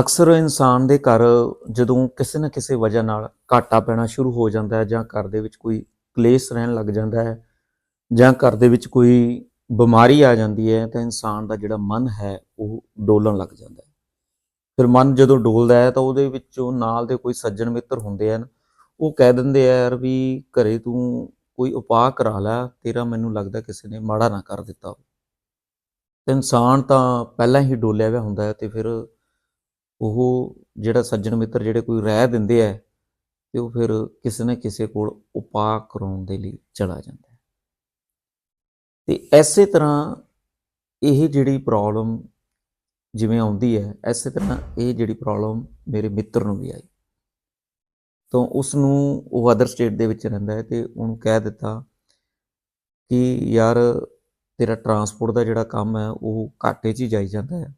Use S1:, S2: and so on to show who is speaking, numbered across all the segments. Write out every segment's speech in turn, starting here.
S1: ਅਕਸਰ ਇਨਸਾਨ ਦੇ ਘਰ ਜਦੋਂ ਕਿਸੇ ਨਾ ਕਿਸੇ ਵਜ੍ਹਾ ਨਾਲ ਘਾਟਾ ਪੈਣਾ ਸ਼ੁਰੂ ਹੋ ਜਾਂਦਾ ਹੈ ਜਾਂ ਘਰ ਦੇ ਵਿੱਚ ਕੋਈ ਕਲੇਸ਼ ਰਹਿਣ ਲੱਗ ਜਾਂਦਾ ਹੈ ਜਾਂ ਘਰ ਦੇ ਵਿੱਚ ਕੋਈ ਬਿਮਾਰੀ ਆ ਜਾਂਦੀ ਹੈ ਤਾਂ ਇਨਸਾਨ ਦਾ ਜਿਹੜਾ ਮਨ ਹੈ ਉਹ ਡੋਲਣ ਲੱਗ ਜਾਂਦਾ ਹੈ। ਫਿਰ ਮਨ ਜਦੋਂ ਡੋਲਦਾ ਹੈ ਤਾਂ ਉਹਦੇ ਵਿੱਚੋਂ ਨਾਲ ਦੇ ਕੋਈ ਸੱਜਣ ਮਿੱਤਰ ਹੁੰਦੇ ਹਨ, ਉਹ ਕਹਿ ਦਿੰਦੇ ਆ, ਯਾਰ ਵੀ ਘਰੇ ਤੂੰ ਕੋਈ ਉਪਾਅ ਕਰਾ ਲੈ, ਤੇਰਾ ਮੈਨੂੰ ਲੱਗਦਾ ਕਿਸੇ ਨੇ ਮਾੜਾ ਨਾ ਕਰ ਦਿੱਤਾ ਇਨਸਾਨ ਤਾਂ ਪਹਿਲਾਂ ਹੀ ਡੋਲਿਆ ਹੋਇਆ ਹੁੰਦਾ ਹੈ ਤੇ ਫਿਰ ਉਹ ਜਿਹੜਾ ਸੱਜਣ ਮਿੱਤਰ ਜਿਹੜੇ ਕੋਈ ਰਹਿ ਦਿੰਦੇ ਆ, ਤੇ ਉਹ ਫਿਰ ਕਿਸੇ ਨਾ ਕਿਸੇ ਕੋਲ ਉਪਾਅ ਕਰਾਉਣ ਦੇ ਲਈ ਚਲਾ ਜਾਂਦਾ ਹੈ। ਤੇ ਐਸੇ ਤਰ੍ਹਾਂ ਇਹ ਜਿਹੜੀ ਪ੍ਰੋਬਲਮ ਜਿਵੇਂ ਆਉਂਦੀ ਹੈ, ਐਸੇ ਤਰ੍ਹਾਂ ਇਹ ਜਿਹੜੀ ਪ੍ਰੋਬਲਮ ਮੇਰੇ ਮਿੱਤਰ ਨੂੰ ਵੀ ਆਈ। ਤਾਂ ਉਸ ਨੂੰ ਉਹ ਅਦਰ ਸਟੇਟ ਦੇ ਵਿੱਚ ਰਹਿੰਦਾ ਹੈ ਤੇ ਉਹਨੂੰ ਕਹਿ ਦਿੱਤਾ ਕਿ ਯਾਰ ਤੇਰਾ ਟਰਾਂਸਪੋਰਟ ਦਾ ਜਿਹੜਾ ਕੰਮ ਹੈ, ਉਹ ਘਾਟੇ 'ਚ ਹੀ ਜਾਈ ਜਾਂਦਾ ਹੈ।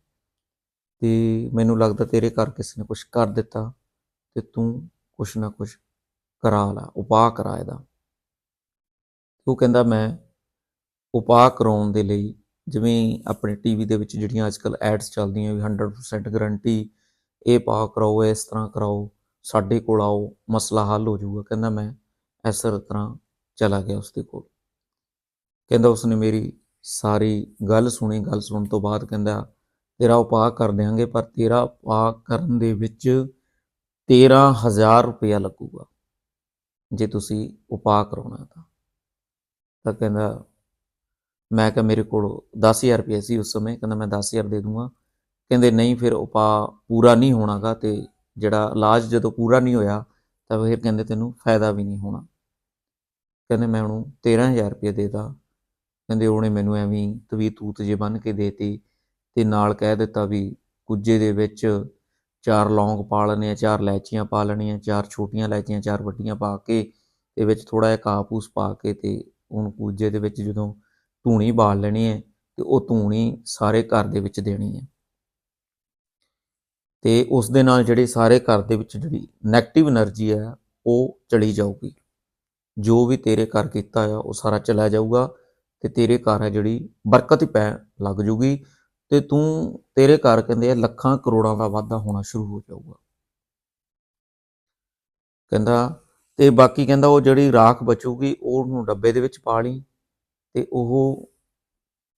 S1: ਤੇ ਮੈਨੂੰ ਲੱਗਦਾ ਤੇਰੇ ਘਰ ਕਿਸੇ ਨੇ ਕੁਝ ਕਰ ਦਿੱਤਾ ਤੇ ਤੂੰ ਕੁਛ ਨਾ ਕੁਛ ਕਰਾ ਲਾ, ਉਪਾਅ ਕਰਾ ਇਹਦਾ। ਉਹ ਕਹਿੰਦਾ, ਮੈਂ ਉਪਾਅ ਕਰਾਉਣ ਦੇ ਲਈ ਜਿਵੇਂ ਆਪਣੇ ਟੀਵੀ ਦੇ ਵਿੱਚ ਜਿਹੜੀਆਂ ਅੱਜਕੱਲ ਐਡਸ ਚੱਲਦੀਆਂ ਵੀ 100% ਗਾਰੰਟੀ ਇਹ ਪਾ ਕਰਾਓ ਇਸ ਤਰ੍ਹਾਂ ਕਰਾਓ, ਸਾਡੇ ਕੋਲ ਆਓ, ਮਸਲਾ ਹੱਲ ਹੋ ਜਾਊਗਾ। ਕਹਿੰਦਾ, ਮੈਂ ਇਸ ਤਰ੍ਹਾਂ ਚਲਾ ਗਿਆ ਉਸਦੇ ਕੋਲ। ਕਹਿੰਦਾ, ਉਸਨੇ ਮੇਰੀ ਸਾਰੀ ਗੱਲ ਸੁਣੀ, ਗੱਲ ਸੁਣਨ ਤੋਂ ਬਾਅਦ ਕਹਿੰਦਾ ਤੇਰਾ ਉਪਾਅ ਕਰ ਦਿਆਂਗੇ, ਪਰ ਤੇਰਾ ਉਪਾਅ ਕਰਨ ਦੇ ਵਿੱਚ 13000 ਰੁਪਇਆ ਲੱਗੂਗਾ, ਜੇ ਤੁਸੀਂ ਉਪਾਅ ਕਰਾਉਣਾ ਤਾਂ। ਤਾਂ ਕਹਿੰਦਾ, ਮੈਂ ਕਿਹਾ ਮੇਰੇ ਕੋਲ 10000 ਰੁਪਏ ਸੀ ਉਸ ਸਮੇਂ, ਕਹਿੰਦਾ ਮੈਂ 10000 ਦੇ ਦੂੰਗਾ। ਕਹਿੰਦੇ, ਨਹੀਂ ਫਿਰ ਉਪਾਅ ਪੂਰਾ ਨਹੀਂ ਹੋਣਾਗਾ ਤੇ ਜਿਹੜਾ ਇਲਾਜ ਜਦੋਂ ਪੂਰਾ ਨਹੀਂ ਹੋਇਆ, ਤਾਂ ਫਿਰ ਕਹਿੰਦੇ ਤੈਨੂੰ ਫਾਇਦਾ ਵੀ ਨਹੀਂ ਹੋਣਾ। ਕਹਿੰਦੇ, ਮੈਂ ਉਹਨੂੰ 13000 ਰੁਪਏ ਦੇਤਾ ਕਹਿੰਦੇ, ਉਹਨੇ ਮੈਨੂੰ ਐਵੇਂ ਹੀ ਤਵੀ ਤੂਤ ਜੇ ਬੰਨ ਕੇ ਦੇਤੀ ਤੇ ਨਾਲ ਕਹਿ ਦਿੱਤਾ ਵੀ ਕੁੱਜੇ ਦੇ ਵਿੱਚ ਚਾਰ ਲੌਂਗ ਪਾ ਲੈਣੇ ਆ ਚਾਰ ਲੈਚੀਆਂ ਪਾ ਲੈਣੀਆਂ, ਚਾਰ ਛੋਟੀਆਂ ਲੈਚੀਆਂ, ਚਾਰ ਵੱਡੀਆਂ ਪਾ ਕੇ ਤੇ ਵਿੱਚ ਥੋੜਾ ਜਿਹਾ ਕਾਪੂਸ ਪਾ ਕੇ ਤੇ ਉਹਨੂੰ ਕੁੱਜੇ ਦੇ ਵਿੱਚ ਜਦੋਂ ਧੂਣੀ ਬਾਲ ਲੈਣੀ ਹੈ ਤੇ ਉਹ ਧੂਣੀ ਸਾਰੇ ਘਰ ਦੇ ਵਿੱਚ ਦੇਣੀ ਹੈ। ਤੇ ਉਸ ਦੇ ਨਾਲ ਜਿਹੜੇ ਸਾਰੇ ਘਰ ਦੇ ਵਿੱਚ ਜਿਹੜੀ ਨੈਗੇਟਿਵ એનર્ਜੀ ਹੈ ਉਹ ਚਲੀ ਜਾਊਗੀ। ਜੋ ਵੀ ਤੇਰੇ ਘਰ ਕੀਤਾ ਆ ਉਹ ਸਾਰਾ ਚਲਾ ਜਾਊਗਾ ਤੇ ਤੇਰੇ ਘਰ ਹੈ ਜਿਹੜੀ ਬਰਕਤ ਹੀ ਪੈ ਲੱਗ ਜੂਗੀ। ਤੇ ਤੂੰ ਤੇਰੇ ਘਰ ਕਹਿੰਦੇ ਆ ਲੱਖਾਂ ਕਰੋੜਾਂ ਦਾ ਵਾਧਾ ਹੋਣਾ ਸ਼ੁਰੂ ਹੋ ਜਾਊਗਾ। ਕਹਿੰਦਾ, ਤੇ ਬਾਕੀ ਕਹਿੰਦਾ ਉਹ ਜਿਹੜੀ ਰਾਖ ਬਚੂਗੀ ਉਹਨੂੰ ਡੱਬੇ ਦੇ ਵਿੱਚ ਪਾ ਲਈ ਤੇ ਉਹ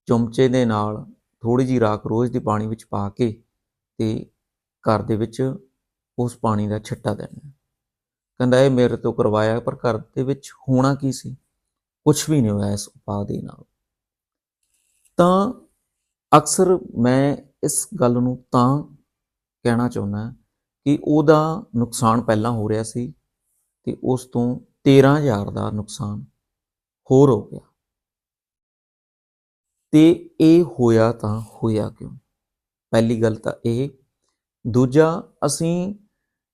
S1: ਚਮਚੇ ਦੇ ਨਾਲ ਥੋੜੀ ਜੀ ਰਾਖ ਰੋਜ਼ ਦੀ ਪਾਣੀ ਵਿੱਚ ਪਾ ਕੇ ਤੇ ਘਰ ਦੇ ਵਿੱਚ ਉਸ ਪਾਣੀ ਦਾ ਛਿੱਟਾ ਦੇਣਾ। ਕਹਿੰਦਾ, ਇਹ ਮੇਰੇ ਤੋਂ ਕਰਵਾਇਆ, ਪਰ ਘਰ ਦੇ ਵਿੱਚ ਹੋਣਾ ਕੀ ਸੀ? ਕੁਝ ਵੀ ਨਹੀਂ ਹੋਇਆ ਇਸ ਉਪਾਅ ਦੇ ਨਾਲ। ਤਾਂ ਅਕਸਰ ਮੈਂ ਇਸ ਗੱਲ ਨੂੰ ਤਾਂ ਕਹਿਣਾ ਚਾਹੁੰਦਾ ਕਿ ਉਹਦਾ ਨੁਕਸਾਨ ਪਹਿਲਾਂ ਹੋ ਰਿਹਾ ਸੀ ਤੇ ਉਸ ਤੋਂ 13000 ਦਾ ਨੁਕਸਾਨ ਹੋਰ ਹੋ ਗਿਆ। ਤੇ ਇਹ ਹੋਇਆ ਤਾਂ ਹੋਇਆ ਕਿਉਂ? ਪਹਿਲੀ ਗੱਲ ਤਾਂ ਇਹ। ਦੂਜਾ, ਅਸੀਂ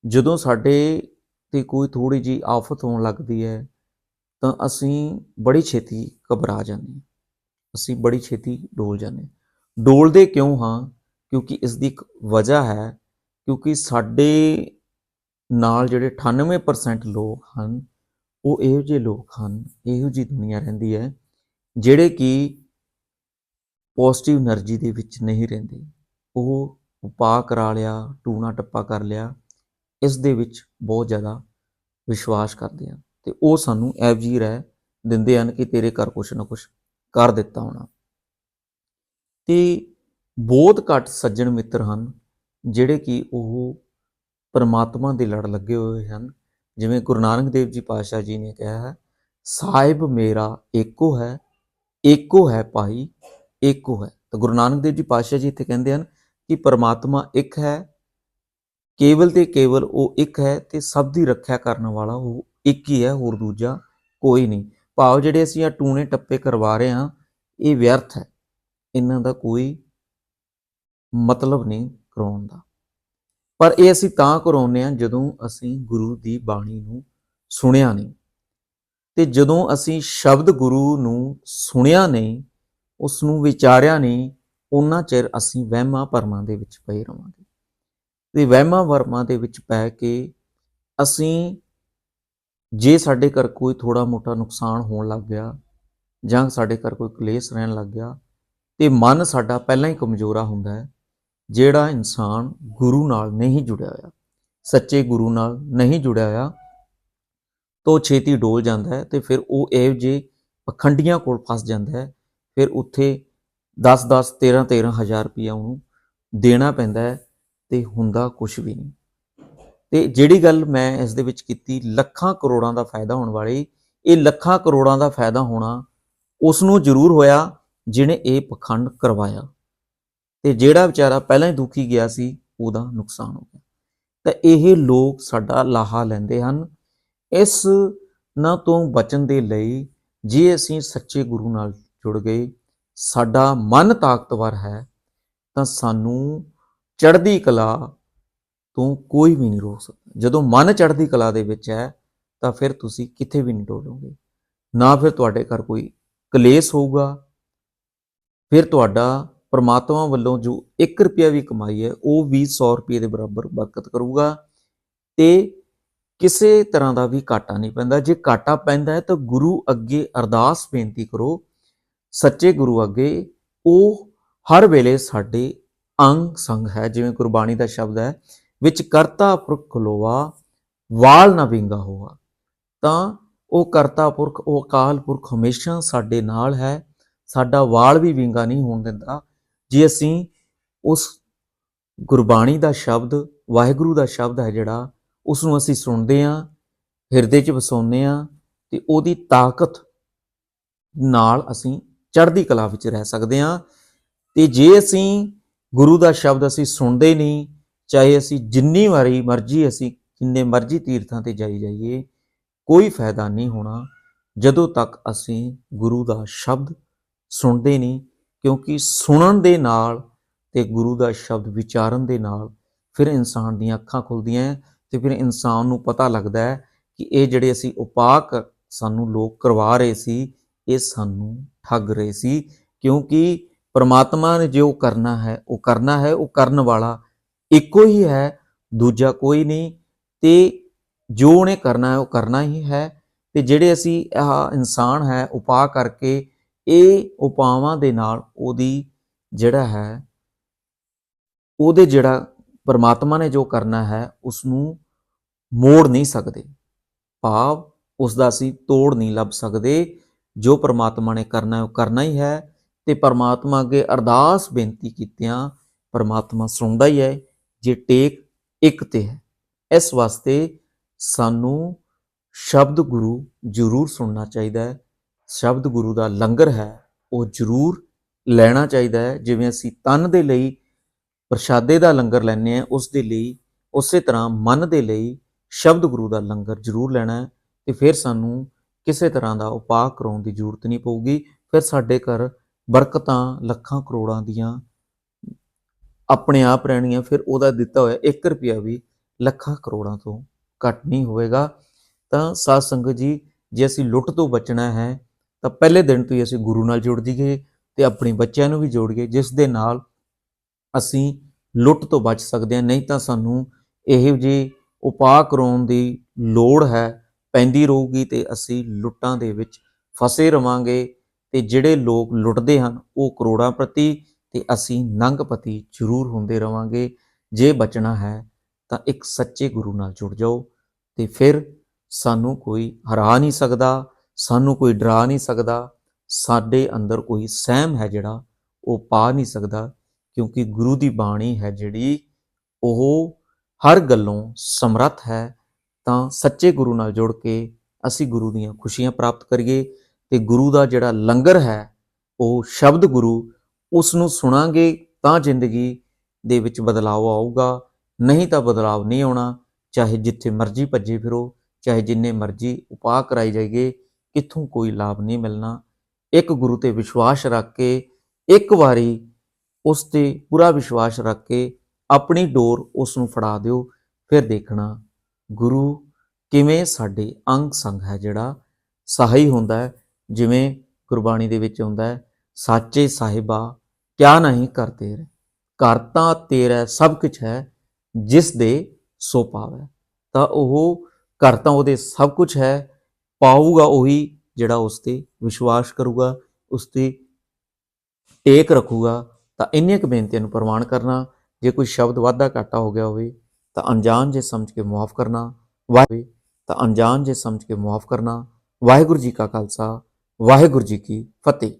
S1: ਜਦੋਂ ਸਾਡੇ ਤੇ ਕੋਈ ਥੋੜੀ ਜੀ ਆਫਤ ਹੋਣ ਲੱਗਦੀ ਹੈ ਤਾਂ ਅਸੀਂ ਬੜੀ ਛੇਤੀ ਘਬਰਾ ਜਾਂਦੇ ਹਾਂ। ਅਸੀਂ ਬੜੀ ਛੇਤੀ ਡੋਲ ਜਾਂਦੇ ਹਾਂ। ਡੋਲਦੇ ਕਿਉਂ ਹਾਂ? ਕਿਉਂਕਿ ਇਸ ਦੀ ਇੱਕ ਵਜ੍ਹਾ ਹੈ, ਕਿਉਂਕਿ ਸਾਡੇ ਨਾਲ ਜਿਹੜੇ 98% ਲੋਕ ਹਨ, ਉਹ ਇਹੋ ਜਿਹੇ ਲੋਕ ਹਨ, ਇਹੋ ਜੀ ਦੁਨੀਆ ਰਹਿੰਦੀ ਹੈ, ਜਿਹੜੇ ਕਿ ਪੋਜ਼ਿਟਿਵ એનર્ਜੀ ਦੇ ਵਿੱਚ ਨਹੀਂ ਰਹਿੰਦੇ। ਉਹ ਉਪਾਅ ਕਰਾ ਲਿਆ, ਟੂਣਾ ਟੱਪਾ ਕਰ ਲਿਆ, ਇਸ ਦੇ ਵਿੱਚ ਬਹੁਤ ਜ਼ਿਆਦਾ ਵਿਸ਼ਵਾਸ ਕਰਦੇ ਹਨ ਤੇ ਉਹ ਸਾਨੂੰ ਐਵਜੀ ਰਹਿ ਦਿੰਦੇ ਹਨ ਕਿ ਤੇਰੇ ਘਰ ਕੁਛ ਨਾ ਕੁਛ ਕਰ ਦਿੱਤਾ ਹੋਣਾ। ਤੇ ਬਹੁਤ ਘੱਟ ਸੱਜਣ ਮਿੱਤਰ ਹਨ, ਜਿਹੜੇ ਕਿ ਉਹ ਪਰਮਾਤਮਾ ਦੇ ਲੜ ਲੱਗੇ ਹੋਏ ਹਨ। ਜਿਵੇਂ ਗੁਰੂ ਨਾਨਕ ਦੇਵ ਜੀ ਪਾਤਸ਼ਾਹ ਜੀ ਨੇ ਕਿਹਾ ਹੈ ਸਾਹਿਬ ਮੇਰਾ ਏਕੋ ਹੈ ਏਕੋ ਹੈ ਭਾਈ, ਏਕੋ ਹੈ। ਤਾਂ ਗੁਰੂ ਨਾਨਕ ਦੇਵ ਜੀ ਪਾਤਸ਼ਾਹ ਜੀ ਇੱਥੇ ਕਹਿੰਦੇ ਹਨ ਕਿ ਪਰਮਾਤਮਾ ਇੱਕ ਹੈ, ਕੇਵਲ ਤੇ ਕੇਵਲ ਉਹ ਇੱਕ ਹੈ ਤੇ ਸਭ ਦੀ ਰੱਖਿਆ ਕਰਨ ਵਾਲਾ ਉਹ ਇੱਕ ਹੀ ਹੈ, ਹੋਰ ਦੂਜਾ ਕੋਈ ਨਹੀਂ। ਭਾਵ ਜਿਹੜੇ ਅਸੀਂ ਆ ਟੂਣੇ ਟੱਪੇ ਕਰਵਾ ਰਹੇ ਹਾਂ, ਇਹ ਵਿਅਰਥ ਹੈ। ਇਹਨਾਂ ਦਾ ਕੋਈ ਮਤਲਬ ਨਹੀਂ ਕਰਾਉਣ ਦਾ। ਪਰ ਇਹ ਅਸੀਂ ਤਾਂ ਕਰਾਉਂਦੇ ਹਾਂ ਜਦੋਂ ਅਸੀਂ ਗੁਰੂ ਦੀ ਬਾਣੀ ਨੂੰ ਸੁਣਿਆ ਨਹੀਂ। ਤੇ ਜਦੋਂ ਅਸੀਂ ਸ਼ਬਦ ਗੁਰੂ ਨੂੰ ਸੁਣਿਆ ਨਹੀਂ ਉਸ ਨੂੰ ਵਿਚਾਰਿਆ ਨਹੀਂ ਉਹਨਾਂ ਚਿਰ ਅਸੀਂ ਵਹਿਮਾਂ ਭਰਮਾਂ ਦੇ ਵਿੱਚ ਪਏ ਰਵਾਂਗੇ। ਤੇ ਵਹਿਮਾਂ ਭਰਮਾਂ ਦੇ ਵਿੱਚ ਪੈ ਕੇ ਅਸੀਂ, ਜੇ ਸਾਡੇ ਘਰ ਕੋਈ ਥੋੜਾ ਮੋਟਾ ਨੁਕਸਾਨ ਹੋਣ ਲੱਗ ਗਿਆ ਜਾਂ ਸਾਡੇ ਘਰ ਕੋਈ ਕਲੇਸ਼ ਰਹਿਣ ਲੱਗ ਗਿਆ ਤੇ ਮਨ ਸਾਡਾ ਪਹਿਲਾਂ ਹੀ ਕਮਜ਼ੋਰਾ ਹੁੰਦਾ ਹੈ, ਜਿਹੜਾ ਇਨਸਾਨ ਗੁਰੂ ਨਾਲ ਨਹੀਂ ਜੁੜਿਆ ਹੋਇਆ, ਸੱਚੇ ਗੁਰੂ ਨਾਲ ਨਹੀਂ ਜੁੜਿਆ ਹੋਇਆ, ਤੋਂ ਛੇਤੀ ਡੋਲ ਜਾਂਦਾ ਹੈ ਤੇ ਫਿਰ ਉਹ ਇਹੋ ਜਿਹੇ ਪਖੰਡੀਆਂ ਕੋਲ ਫਸ ਜਾਂਦਾ ਹੈ, ਫਿਰ ਉੱਥੇ 10 10 13 13 ਹਜ਼ਾਰ ਰੁਪਇਆ ਉਹਨੂੰ ਦੇਣਾ ਪੈਂਦਾ ਹੈ ਤੇ ਹੁੰਦਾ ਕੁਝ ਵੀ ਨਹੀਂ। ਤੇ ਜਿਹੜੀ ਗੱਲ ਮੈਂ ਇਸ ਦੇ ਵਿੱਚ ਕੀਤੀ, ਲੱਖਾਂ ਕਰੋੜਾਂ ਦਾ ਫਾਇਦਾ ਹੋਣ ਵਾਲੀ, ਇਹ ਲੱਖਾਂ ਕਰੋੜਾਂ ਦਾ ਫਾਇਦਾ ਹੋਣਾ ਉਸ ਨੂੰ ਜ਼ਰੂਰ ਹੋਇਆ ਜਿਹਨੇ ਇਹ ਪਖੰਡ ਕਰਵਾਇਆ ਤੇ ਜਿਹੜਾ ਵਿਚਾਰਾ ਪਹਿਲਾਂ ਹੀ ਦੁਖੀ ਗਿਆ ਸੀ, ਉਹਦਾ ਨੁਕਸਾਨ ਹੋ ਗਿਆ। ਤਾਂ ਇਹ ਲੋਕ ਸਾਡਾ ਲਾਹਾ ਲੈਂਦੇ ਹਨ। ਇਸ ਨਾ ਤੋਂ ਬਚਣ ਦੇ ਲਈ ਜੇ ਅਸੀਂ ਸੱਚੇ ਗੁਰੂ ਨਾਲ ਜੁੜ ਗਏ, ਸਾਡਾ ਮਨ ਤਾਕਤਵਰ ਹੈ, ਤਾਂ ਸਾਨੂੰ ਚੜ੍ਹਦੀ ਕਲਾ ਤੋਂ ਕੋਈ ਵੀ ਨਹੀਂ ਰੋਕ ਸਕਦਾ। ਜਦੋਂ ਮਨ ਚੜ੍ਹਦੀ ਕਲਾ ਦੇ ਵਿੱਚ ਹੈ, ਤਾਂ ਫਿਰ ਤੁਸੀਂ ਕਿਤੇ ਵੀ ਨਹੀਂ ਡੋਲੋਗੇ। ਨਾ ਫਿਰ ਤੁਹਾਡੇ ਘਰ ਕੋਈ ਕਲੇਸ਼ ਹੋਊਗਾ ਫਿਰ ਤੁਹਾਡਾ ਪਰਮਾਤਮਾ ਵੱਲੋਂ ਜੋ 1 ਰੁਪਿਆ ਵੀ ਕਮਾਈ ਹੈ, ਉਹ ਵੀ 100 ਰੁਪਏ ਦੇ ਬਰਾਬਰ ਬਰਕਤ ਕਰੂਗਾ ਤੇ ਕਿਸੇ ਤਰ੍ਹਾਂ ਦਾ ਵੀ ਘਾਟਾ ਨਹੀਂ ਪੈਂਦਾ। ਜੇ ਘਾਟਾ ਪੈਂਦਾ ਹੈ ਤਾਂ ਗੁਰੂ ਅੱਗੇ ਅਰਦਾਸ ਬੇਨਤੀ ਕਰੋ, ਸੱਚੇ ਗੁਰੂ ਅੱਗੇ, ਉਹ ਹਰ ਵੇਲੇ ਸਾਡੇ ਅੰਗ ਸੰਗ ਹੈ। ਜਿਵੇਂ ਗੁਰਬਾਣੀ ਦਾ ਸ਼ਬਦ ਹੈ, ਵਿੱਚ ਕਰਤਾ ਪੁਰਖ ਖਲੋਵਾ ਵਾਲ ਨਾ ਵਿੰਗਾ ਹੋਆ। ਤਾਂ ਉਹ ਕਰਤਾ ਪੁਰਖ, ਉਹ ਅਕਾਲ ਪੁਰਖ ਹਮੇਸ਼ਾ ਸਾਡੇ ਨਾਲ ਹੈ। ਸਾਡਾ ਵਾਲ ਵੀ ਵਿੰਗਾ ਨਹੀਂ ਹੋਣ ਦਿੰਦਾ। ਜੇ ਅਸੀਂ ਉਸ ਗੁਰਬਾਣੀ ਦਾ ਸ਼ਬਦ, ਵਾਹਿਗੁਰੂ ਦਾ ਸ਼ਬਦ ਹੈ ਜਿਹੜਾ ਉਸ ਨੂੰ ਅਸੀਂ ਸੁਣਦੇ ਹਾਂ, ਹਿਰਦੇ 'ਚ ਵਸਾਉਂਦੇ ਹਾਂ ਤੇ ਉਹਦੀ ਤਾਕਤ ਨਾਲ ਅਸੀਂ ਚੜ੍ਹਦੀ ਕਲਾ ਵਿੱਚ ਰਹਿ ਸਕਦੇ ਹਾਂ। ਤੇ ਜੇ ਅਸੀਂ ਗੁਰੂ ਦਾ ਸ਼ਬਦ ਅਸੀਂ ਸੁਣਦੇ ਨਹੀਂ, ਚਾਹੇ ਅਸੀਂ ਜਿੰਨੀ ਵਾਰੀ ਮਰਜ਼ੀ ਅਸੀਂ ਕਿੰਨੇ ਮਰਜ਼ੀ ਤੀਰਥਾਂ ਤੇ ਜਾਈ ਜਾਈਏ, ਕੋਈ ਫਾਇਦਾ ਨਹੀਂ ਹੋਣਾ ਜਦੋਂ ਤੱਕ ਅਸੀਂ ਗੁਰੂ ਦਾ ਸ਼ਬਦ ਸੁਣਦੇ ਨਹੀਂ, ਕਿਉਂਕਿ ਸੁਣਨ ਦੇ ਨਾਲ ਤੇ ਗੁਰੂ ਦਾ ਸ਼ਬਦ ਵਿਚਾਰਨ ਦੇ ਨਾਲ ਫਿਰ ਇਨਸਾਨ ਦੀਆਂ ਅੱਖਾਂ ਖੁੱਲਦੀਆਂ ਹੈ ਤੇ ਫਿਰ ਇਨਸਾਨ ਨੂੰ ਪਤਾ ਲੱਗਦਾ ਹੈ ਕਿ ਇਹ ਜਿਹੜੇ ਅਸੀਂ ਉਪਾਕ ਸਾਨੂੰ ਲੋਕ ਕਰਵਾ ਰਹੇ ਸੀ, ਇਹ ਸਾਨੂੰ ਠੱਗ ਰਹੇ ਸੀ, ਕਿਉਂਕਿ ਪਰਮਾਤਮਾ ਨੇ ਜੋ ਕਰਨਾ ਹੈ, ਉਹ ਕਰਨਾ ਹੈ, ਉਹ ਕਰਨ ਵਾਲਾ ਇੱਕੋ ਹੀ ਹੈ, ਦੂਜਾ ਕੋਈ ਨਹੀਂ ਤੇ ਜੋ ਉਹਨੇ ਕਰਨਾ ਹੈ, ਉਹ ਕਰਨਾ ਹੀ ਹੈ ਤੇ ਜਿਹੜੇ ਅਸੀਂ ਆ ਇਨਸਾਨ ਹੈ ਉਪਾਅ ਕਰਕੇ ਇਹ ਉਪਾਵਾਂ ਦੇ ਨਾਲ ਉਹਦੀ ਜਿਹੜਾ ਹੈ, ਉਹਦੇ ਜਿਹੜਾ ਪਰਮਾਤਮਾ ਨੇ ਜੋ ਕਰਨਾ ਹੈ ਉਸ ਨੂੰ ਮੋੜ ਨਹੀਂ ਸਕਦੇ। ਭਾਵ ਉਸ ਦਾ ਅਸੀਂ ਤੋੜ ਨਹੀਂ ਲੱਭ ਸਕਦੇ। ਜੋ ਪਰਮਾਤਮਾ ਨੇ ਕਰਨਾ ਉਹ ਕਰਨਾ ਹੀ ਹੈ ਤੇ ਪਰਮਾਤਮਾ ਅੱਗੇ ਅਰਦਾਸ ਬੇਨਤੀ ਕੀਤਿਆਂ ਪਰਮਾਤਮਾ ਸੁਣਦਾ ਹੀ ਹੈ, ਜੇ ਟੇਕ ਇੱਕ ਤੇ ਹੈ। ਇਸ ਵਾਸਤੇ ਸਾਨੂੰ ਸ਼ਬਦ ਗੁਰੂ ਜ਼ਰੂਰ ਸੁਣਨਾ ਚਾਹੀਦਾ ਹੈ। ਸ਼ਬਦ ਗੁਰੂ ਦਾ ਲੰਗਰ ਹੈ, ਉਹ ਜ਼ਰੂਰ ਲੈਣਾ ਚਾਹੀਦਾ ਹੈ। ਜਿਵੇਂ ਅਸੀਂ ਤਨ ਦੇ ਲਈ ਪ੍ਰਸ਼ਾਦੇ ਦਾ ਲੰਗਰ ਲੈਂਦੇ ਆ ਉਸ ਦੇ ਲਈ, ਉਸੇ ਤਰ੍ਹਾਂ ਮਨ ਦੇ ਲਈ ਸ਼ਬਦ ਗੁਰੂ ਦਾ ਲੰਗਰ ਜ਼ਰੂਰ ਲੈਣਾ ਹੈ ਤੇ ਫਿਰ ਸਾਨੂੰ ਕਿਸੇ ਤਰ੍ਹਾਂ ਦਾ ਉਪਾਅ ਕਰਾਉਣ ਦੀ ਜ਼ਰੂਰਤ ਨਹੀਂ ਪਊਗੀ। ਫਿਰ ਸਾਡੇ ਘਰ ਬਰਕਤਾਂ, ਲੱਖਾਂ ਕਰੋੜਾਂ ਦੀਆਂ ਆਪਣੇ ਆਪ ਰਹਿਣੀਆਂ, ਫਿਰ ਉਹਦਾ ਦਿੱਤਾ ਹੋਇਆ 1 ਰੁਪਿਆ ਵੀ ਲੱਖਾਂ ਕਰੋੜਾਂ ਤੋਂ ਘੱਟ ਨਹੀਂ ਹੋਵੇਗਾ। ਤਾਂ ਸਾਧ ਸੰਗਤ ਜੀ, ਜੇ ਅਸੀਂ ਲੁੱਟ ਤੋਂ ਬਚਣਾ ਹੈ ਤਾਂ ਪਹਿਲੇ ਦਿਨ ਤੋਂ ਹੀ ਅਸੀਂ ਗੁਰੂ ਨਾਲ ਜੁੜ ਜਾਈਏ ਤੇ ਆਪਣੇ ਬੱਚਿਆਂ ਨੂੰ ਵੀ ਜੋੜੀਏ ਜਿਸ ਦੇ ਨਾਲ ਅਸੀਂ ਲੁੱਟ ਤੋਂ ਬਚ ਸਕਦੇ ਹਾਂ, ਨਹੀਂ ਤਾਂ ਸਾਨੂੰ ਇਹੋ ਜਿਹੇ ਉਪਾਅ ਕਰਾਉਣ ਦੀ ਲੋੜ ਹੈ, ਪੈਂਦੀ ਰਹੂਗੀ ਤੇ ਅਸੀਂ ਲੁੱਟਾਂ ਦੇ ਵਿੱਚ ਫਸੇ ਰਵਾਂਗੇ ਤੇ ਜਿਹੜੇ ਲੋਕ ਲੁੱਟਦੇ ਹਨ, ਉਹ ਕਰੋੜਾਂ ਪ੍ਰਤੀ ਤੇ ਅਸੀਂ ਨੰਗਪਤੀ ਜ਼ਰੂਰ ਹੁੰਦੇ ਰਵਾਂਗੇ। ਜੇ ਬਚਣਾ ਹੈ ਤਾਂ ਇੱਕ ਸੱਚੇ ਗੁਰੂ ਨਾਲ ਜੁੜ ਜਾਓ ਤੇ ਫਿਰ ਸਾਨੂੰ ਕੋਈ ਹਰਾ ਨਹੀਂ ਸਕਦਾ। ਸਾਨੂੰ ਕੋਈ ਡਰਾ ਨਹੀਂ ਸਕਦਾ, ਸਾਡੇ ਅੰਦਰ ਕੋਈ ਸਹਿਮ ਹੈ ਜਿਹੜਾ, ਉਹ ਪਾ ਨਹੀਂ ਸਕਦਾ, ਕਿਉਂਕਿ ਗੁਰੂ ਦੀ ਬਾਣੀ ਹੈ ਜਿਹੜੀ, ਉਹ ਹਰ ਗੱਲੋਂ ਸਮਰੱਥ ਹੈ, ਤਾਂ ਸੱਚੇ ਗੁਰੂ ਨਾਲ ਜੁੜ ਕੇ ਅਸੀਂ ਗੁਰੂ ਦੀਆਂ ਖੁਸ਼ੀਆਂ ਪ੍ਰਾਪਤ ਕਰੀਏ ਤੇ ਗੁਰੂ ਦਾ ਜਿਹੜਾ ਲੰਗਰ ਹੈ, ਉਹ ਸ਼ਬਦ ਗੁਰੂ, ਉਸ ਨੂੰ ਸੁਣਾਂਗੇ ਤਾਂ ਜ਼ਿੰਦਗੀ ਦੇ ਵਿੱਚ ਬਦਲਾਅ ਆਊਗਾ, ਨਹੀਂ ਤਾਂ ਬਦਲਾਅ ਨਹੀਂ ਆਉਣਾ, ਚਾਹੇ ਜਿੱਥੇ ਮਰਜ਼ੀ ਭੱਜੇ ਫਿਰੋ, ਚਾਹੇ ਜਿੰਨੇ ਮਰਜ਼ੀ ਉਪਾਅ ਕਰਾਈ ਜਾਈਏ ਕਿੱਥੋਂ ਕੋਈ ਲਾਭ ਨਹੀਂ ਮਿਲਣਾ। ਇੱਕ ਗੁਰੂ ਤੇ ਵਿਸ਼ਵਾਸ ਰੱਖ ਕੇ ਇੱਕ ਵਾਰੀ ਉਸ ਤੇ ਪੂਰਾ ਵਿਸ਼ਵਾਸ ਰੱਖ ਕੇ ਆਪਣੀ ਡੋਰ ਉਸ ਨੂੰ ਫੜਾ ਦਿਓ, ਫਿਰ ਦੇਖਣਾ, ਗੁਰੂ, ਕਿਵੇਂ ਸਾਡੇ ਅੰਗ ਸੰਗ ਹੈ ਜਿਹੜਾ ਸਹਾਈ ਹੁੰਦਾ ਹੈ, ਜਿਵੇਂ ਗੁਰਬਾਣੀ ਦੇ ਵਿੱਚ ਆਉਂਦਾ ਹੈ, ਸਾਚੇ ਸਾਹਿਬਾ, ਕਿਆ ਨਹੀਂ ਕਰਦੇ ਰੇ ਘਰ ਤਾਂ ਤੇਰਾ ਸਭ ਕੁਝ ਹੈ, ਜਿਸ ਦੇ ਸੋ ਪਾਵੈ ਤਾਂ ਉਹ ਘਰ ਤਾਂ ਉਹਦੇ ਸਭ ਕੁਝ ਹੈ ਪਾਊਗਾ ਉਹੀ ਜਿਹੜਾ ਉਸ ਤੇ ਵਿਸ਼ਵਾਸ ਕਰੂਗਾ, ਉਸ ਤੇ ਟੇਕ ਰੱਖੂਗਾ, ਤਾਂ ਇੰਨੀਆਂ ਕੁ ਬੇਨਤੀਆਂ ਨੂੰ ਪ੍ਰਵਾਨ ਕਰਨਾ, ਜੇ ਕੋਈ ਸ਼ਬਦ ਵਾਧਾ ਘਾਟਾ ਹੋ ਗਿਆ ਹੋਵੇ, ਤਾਂ ਅਣਜਾਣ ਜੇ ਸਮਝ ਕੇ ਮਾਫ ਕਰਨਾ ਵਾਹਿ ਤਾਂ ਅਣਜਾਣ ਜੇ ਸਮਝ ਕੇ ਮਾਫ ਕਰਨਾ, ਵਾਹਿਗੁਰੂ ਜੀ ਕਾ ਖਾਲਸਾ, ਵਾਹਿਗੁਰੂ ਜੀ ਕੀ ਫਤਿਹ।